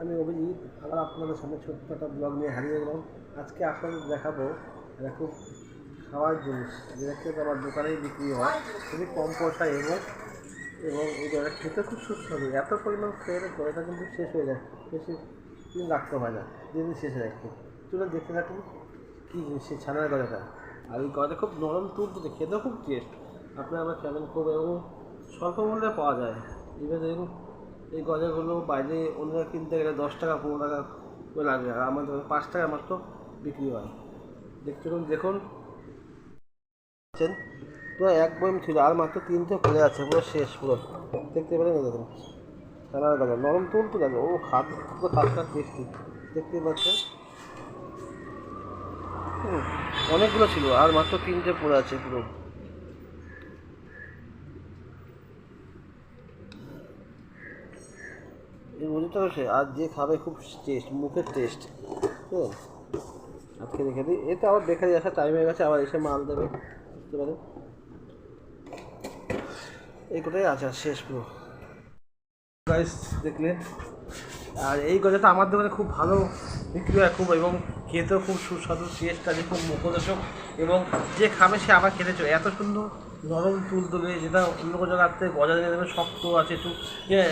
আমি অভিজিৎ, আবার আপনাদের সামনে ছোট্ট একটা ব্লগ নিয়ে হারিয়ে গেলাম। আজকে আপনাদের দেখাবো এটা খুব খাওয়ার জিনিস যেটা আমার দোকানেই বিক্রি হয়। খুবই কম পয়সায় এবং এবং এটা খেতে খুব সুস্বাদু। এত পরিমাণ খেয়ে পরেটা কিন্তু শেষ হয়ে যায়, বেশি দিন রাখতে হয় না, দিন শেষ হয়ে একটু চলুন দেখতে থাকুন কী জিনিস সেই ছানার গজাটা। আর এই গজাটা খুব নরম তুলতে খেতেও খুব টেস্ট আপনারা আমার কেমন খুব এবং স্বল্প মূল্যে পাওয়া যায়। দেখুন এই গজাগুলো বাইরে অন্যরা কিনতে গেলে দশ টাকা, পনেরো টাকা করে লাগে। আর আমাদের পাঁচ টাকা মাত্র বিক্রি হয়। দেখতে দেখুন। পুরো এক বয়ম ছিল, আর মাত্র তিনটে পড়ে আছে, পুরো শেষ, পুরো। দেখতে পেলেন দেখুন। ছানার গজা নরম তুল তো লাগে ও খাত পুরো খাতটা টেস্টি দেখতে পাচ্ছেন? অনেকগুলো ছিল, আর মাত্র তিনটে পড়ে আছে পুরো। এই বুঝতে পারছে আর যে খাবে খুব টেস্ট মুখের টেস্ট হ্যাঁ আজকে রেখে দিই এতে আবার বেকারি আসার টাইম হয়ে গেছে, আবার এসে মাল দেবে, বুঝতে পারেন এই কোটাই আছে, আর শেষ পুরো। গাইস দেখলেন? আর এই গজাটা আমার দোকানে খুব ভালো বিক্রি হয়, খুব, এবং খেতেও খুব সুস্বাদু টেস্ট আছে খুব মুখদর্শক এবং যে খাবে সে আবার খেতে চলে এত সুন্দর নরম তুল তুলে, যেটা অন্য কোনো জায়গাতে গজা দিয়ে দেবে, শক্ত আছে, একটু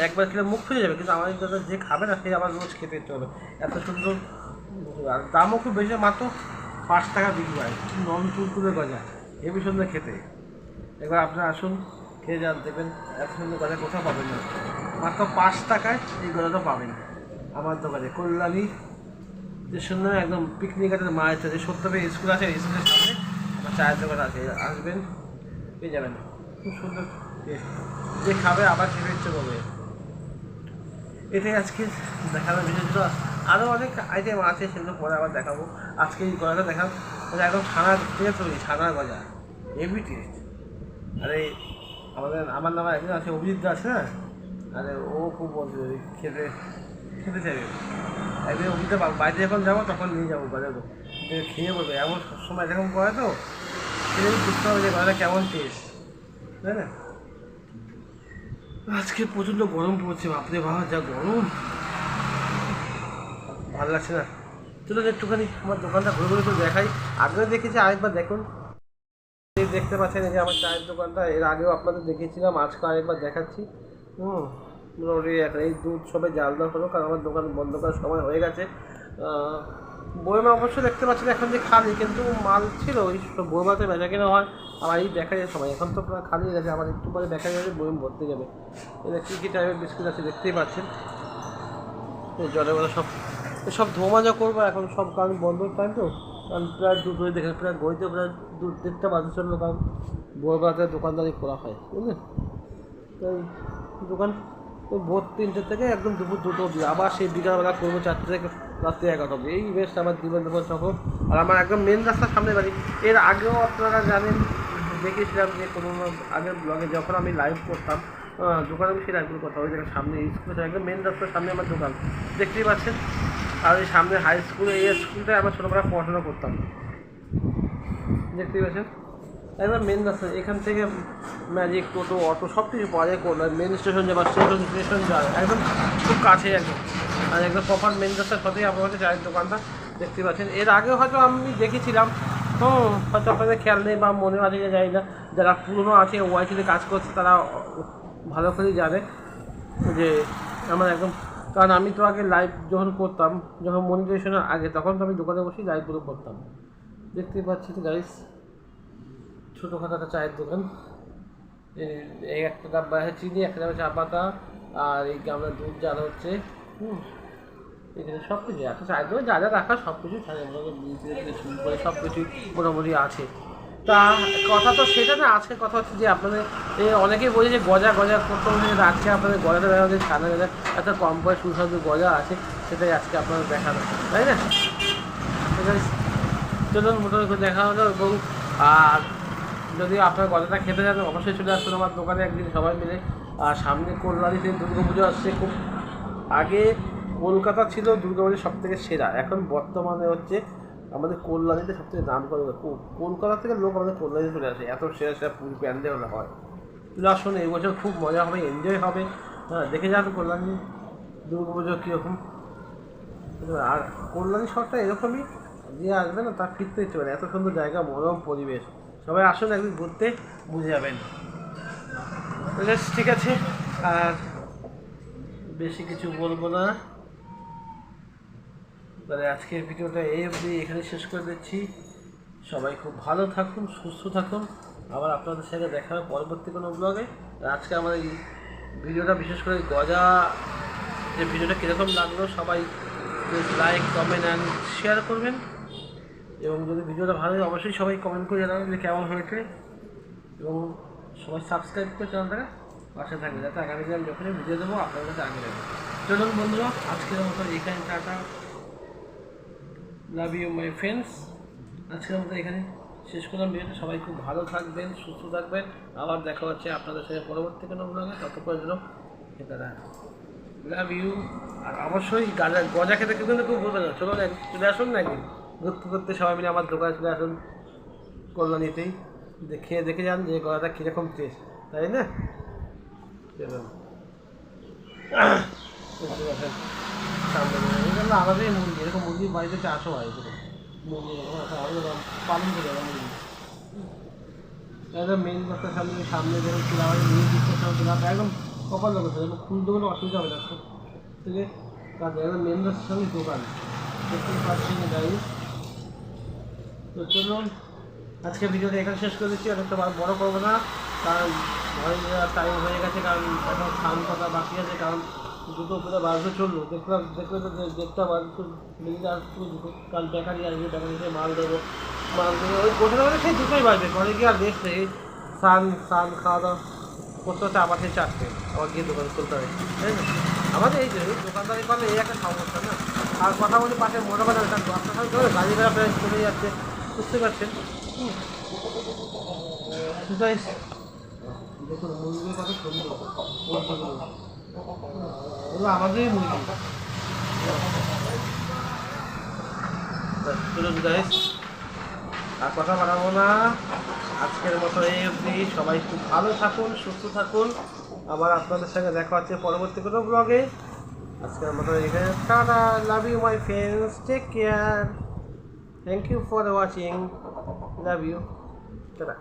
একবার খেলে মুখ ফিরে যাবে, কিন্তু আমাদের দাদা যে খাবে না, সে আবার রোজ খেতে চলে এত সুন্দর আর দামও খুব বেশি মাত্র পাঁচ টাকা বিক্রি হয় নরম তুল তুলে গজা হেবি সুন্দর খেতে। এবার আপনারা আসুন, খেয়ে যান, দেখবেন এত সুন্দর গজা কোথাও পাবেন না। মাত্র পাঁচ টাকায় এই গজাটা পাবেন। আমার দোকানে কল্যাণী যে সুন্দর একদম পিকনিক আছে মায়ের সাথে সত্যবে স্কুল আছে স্কুলের সামনে আমার চায়ের দোকান আছে আসবেন, পেয়ে যাবেন। খুব সুন্দর যে খাবে আবার খেতে ইচ্ছে করবে। এটাই আজকে দেখানোর বিষয় ছিল। আরও অনেক আইটেম আছে, সেগুলো পরে আবার দেখাবো। আজকে এই গজাটা দেখাবো এটা একদম ছানার থেকে তৈরি ছানার গজা। হেভি টেস্ট আরে, আমাদের, আমার নামে একজন আছে, অভিজিৎ আছে না আরে, ও খুব বলছে খেতে খেতে চাইবে। একদিন অভিজিৎ বাইরে যখন যাব তখন নিয়ে যাব বাজারে। খেয়ে বলবে এমন সময় এরকম করে তো খেলে বুঝতে হবে যে গজাটা কেমন টেস্ট তাই না? আজকে প্রচণ্ড গরম পড়ছে, বাপরে বাবা যা গরম। ভালো লাগছে না। চলুন একটুখানি আমার দোকানটা ঘুরে ঘুরে করে দেখাই। আগেও দেখেছি, আরেকবার দেখুন। দেখতে পাচ্ছেন এই যে আমার চায়ের দোকানটা, এর আগেও আপনাদের দেখিয়েছিলাম, আজকে আরেকবার দেখাচ্ছি। হুম। মোটামুটি এক- এই দুধ সবে জাল দেওয়া হলো, কারণ আমার দোকান বন্ধ করার সময় হয়ে গেছে। বইমা অবশ্য দেখতে পাচ্ছেন এখন যে খালি, কিন্তু মাল ছিল, ওই বইমাতে বেচা কেনা হয় আমার এই দেখা যায় সময় এখন তো প্রায় খালি হয়ে গেছে আমার একটু পরে দেখা যাবে বইম ভরতে যাবে। এটা কী কী টাইপের বিস্কুট আছে, দেখতেই পাচ্ছেন। জলে বলে সব সব ধোমাজা করব এখন, সব কারণ বন্ধ টাইম তো? কারণ প্রায় দুধ দুটো দেখে প্রায় গইতে প্রায় দু দেড়টা বাজে চলল, কারণ ভোরবেলাতে দোকানদারি খোলা হয়, বুঝলেন? দোকান ভোর তিনটে থেকে একদম দুপুর দুটো অবধি। আবার সেই বিকালবেলা করব চারটে থেকে রাত্রি এগারোটা অবধি। এই বেস্ট আমার জীবন জীবন চক্র আর আমার একদম মেন রাস্তার সামনে বাড়ি। এর আগেও আপনারা জানেন, দেখেছিলাম যে কোনো আগের ব্লগে যখন আমি লাইভ করতাম দোকানে বসে লাইভগুলো করতাম। ওই জায়গায় সামনে স্কুল একদম মেন রাস্তার সামনে আমার দোকান। দেখতেই পাচ্ছেন? আর ওই সামনে হাই স্কুলে এই স্কুলটায় আমার ছোটোবেলা পড়াশোনা করতাম। দেখতেই পাচ্ছেন? একদম মেন রাস্তা। এখান থেকে ম্যাজিক টোটো অটো সব কিছু পাওয়া যায় কোন মেন স্টেশন যাবার স্টেশন স্টেশন যায় একদম খুব কাছে একদম। আর একদম প্রপার মেন রাস্তার সাথেই আপনার হচ্ছে চায়ের দোকানটা দেখতে পাচ্ছেন। এর আগেও হয়তো আমি দেখেছিলাম। হুম হয়তো আপনাদের খেয়াল নেই বা মনে আছে যে জানি না। যারা পুরনো আছে ওয়াইটিতে কাজ করছে, তারা ভালো করেই জানে যে আমার একদম কারণ আমি তো আগে লাইভ যখন করতাম, যখন মনিটাইজেশনের আগে, তখন তো আমি দোকানে বসেই লাইভগুলো করতাম। দেখতেই পাচ্ছি তো গাইস ছোটোখাটো একটা চায়ের দোকান। এই- একটা ডাব্বা আছে চিনি, একটা ডাব্বা চা পাতা আর এই গামলা দুধ জাল হচ্ছে, হুম এখানে সব কিছু একটা চায়ের দোকান যা যা রাখা সব কিছু থাকে শুরু করে সব কিছুই মোটামুটি আছে। তা, কথা তো সেটা না আজকে কথা হচ্ছে যে আপনাদের অনেকেই বলে যে গজা গজা হলে রাখছে, আপনাদের গজাটা দেখা যাচ্ছে ছানা গজা একটা কম পয়সা সুস্বাদু গজা আছে, সেটাই আজকে আপনাদের দেখানো, তাই না? চলুন, মোটামুটি দেখা হলো এবং আর যদি আপনার গজাটা খেতে যান অবশ্যই চলে আসুন আমার দোকানে একদিন সবাই মিলে। আর সামনে কল্যাণীতে দুর্গা পুজো আসছে খুব আগে কলকাতা ছিল দুর্গা পুজো সব থেকে সেরা। এখন বর্তমানে হচ্ছে আমাদের কল্যাণীতে সব থেকে নাম করে কলকাতা থেকে লোক আমাদের কল্যাণীতে চলে আসে। এত সেরা সেরা পুজো প্যান্ডেল হয়। চলে আসুন, এই বছর খুব মজা হবে এনজয় হবে। হ্যাঁ দেখে যান কল্যাণী দুর্গা পুজো কীরকম। আর কল্যাণী শহরটা এরকমই, যে আসবে না, তার ফিরতে ইচ্ছে এত সুন্দর জায়গা, মনোরম পরিবেশ। সবাই আসুন একদিন ঘুরতে, বুঝে যাবেন। ঠিক আছে। আর বেশি কিছু বলব না। তাহলে আজকের ভিডিওটা এই অবধি এখানে শেষ করে দিচ্ছি। সবাই খুব ভালো থাকুন, সুস্থ থাকুন। আবার আপনাদের সাথে দেখা হবে পরবর্তী কোনো ব্লগে। আজকে আমাদের এই ভিডিওটা, বিশেষ করে গজা, যে ভিডিওটা কীরকম লাগল, সবাই লাইক কমেন্ট অ্যান্ড শেয়ার করবেন। এবং যদি ভিডিওটা ভালো হয় অবশ্যই সবাই কমেন্ট করে জানাবেন যে কেমন হয়েছে। এবং সবাই সাবস্ক্রাইব করে চ্যানেলটাকে পাশে থাকবে, যাতে আগামী দিন আমি যখনই ভিডিও দেবো, আপনাদের কাছে আগে দেবো চলুন বন্ধুরা, আজকের মতো এখানে tata. Love you my friends আজকের মতো এখানে শেষ করলাম ভিডিওটা। সবাই খুব ভালো থাকবেন, সুস্থ থাকবেন। আবার দেখা হচ্ছে আপনাদের সাথে পরবর্তী কোনো ব্লগে ততক্ষণ জন্য খেতে লাভ ইউ আর অবশ্যই গাজা গজা খেতে কিন্তু খুব ভুলবেন না। চলুন চলে আসুন না একদিন। ঘুরতে ঘুরতে সবাই মিলে আমার দোকানে চলে আসুন কল্যাণীতেই। দেখে দেখে যান যে গজাটা কীরকম টেস্ট তাই না? সামনে এগুলো আমাদের মুরগি এরকম মুরগি বাড়িতে চাষও হয় মুরগি পালন করে একদম মেন রাস্তার সামনে সামনে ধরুন চিলাবাড়ি নিয়ে দিচ্ছে সব চিলাতে একদম কপাল লোক আছে খুলতে কোনো অসুবিধা হবে না। থেকে কাজ একদম মেন রাস্তার সামনে দোকান। দেখতে পাচ্ছি গাড়ি তো চলুন আজকে ভিডিওটা এখানে শেষ করে দিচ্ছি। অনেকটা বড়- করব না, কারণ টাইম হয়ে গেছে, কারণ এখন স্নান কথা বাকি আছে, কারণ দুটো উপরে বাজতে চলল। দেখলাম, দেখলে তো দেখতে বাজতে বেরিয়ে কাল বেকারি আসবে, বেকারি থেকে মাল দেবো। মাল দেবো, ওই কোথাও মানে সেই দুটোই বাজবে ঘরে গিয়ে আর নেই। স্নান স্নান খাওয়া দাওয়া করতে হচ্ছে আবার সেই চারটে, আবার গিয়ে দোকান খুলতে হবে। আমাদের এই যে, দোকানদারি করলে এই একটা সমস্যা না। আর কথা বলি পাশে মনে কারণ দশটার সময় ধরে গাড়ি ঘোড়া প্রায় চলে যাচ্ছে। বুঝতে পারছেন? আমাদেরই মুরগি। তা চলুন গাইস আর কথা বাড়াবো না। আজকের মতো এই অবধি। সবাই খুব ভালো থাকুন সুস্থ থাকুন। আবার আপনাদের সঙ্গে দেখা হচ্ছে পরবর্তী কোনো ব্লগে আজকের মতো এখানে। Tata love you my friends take care thank you for watching love you tata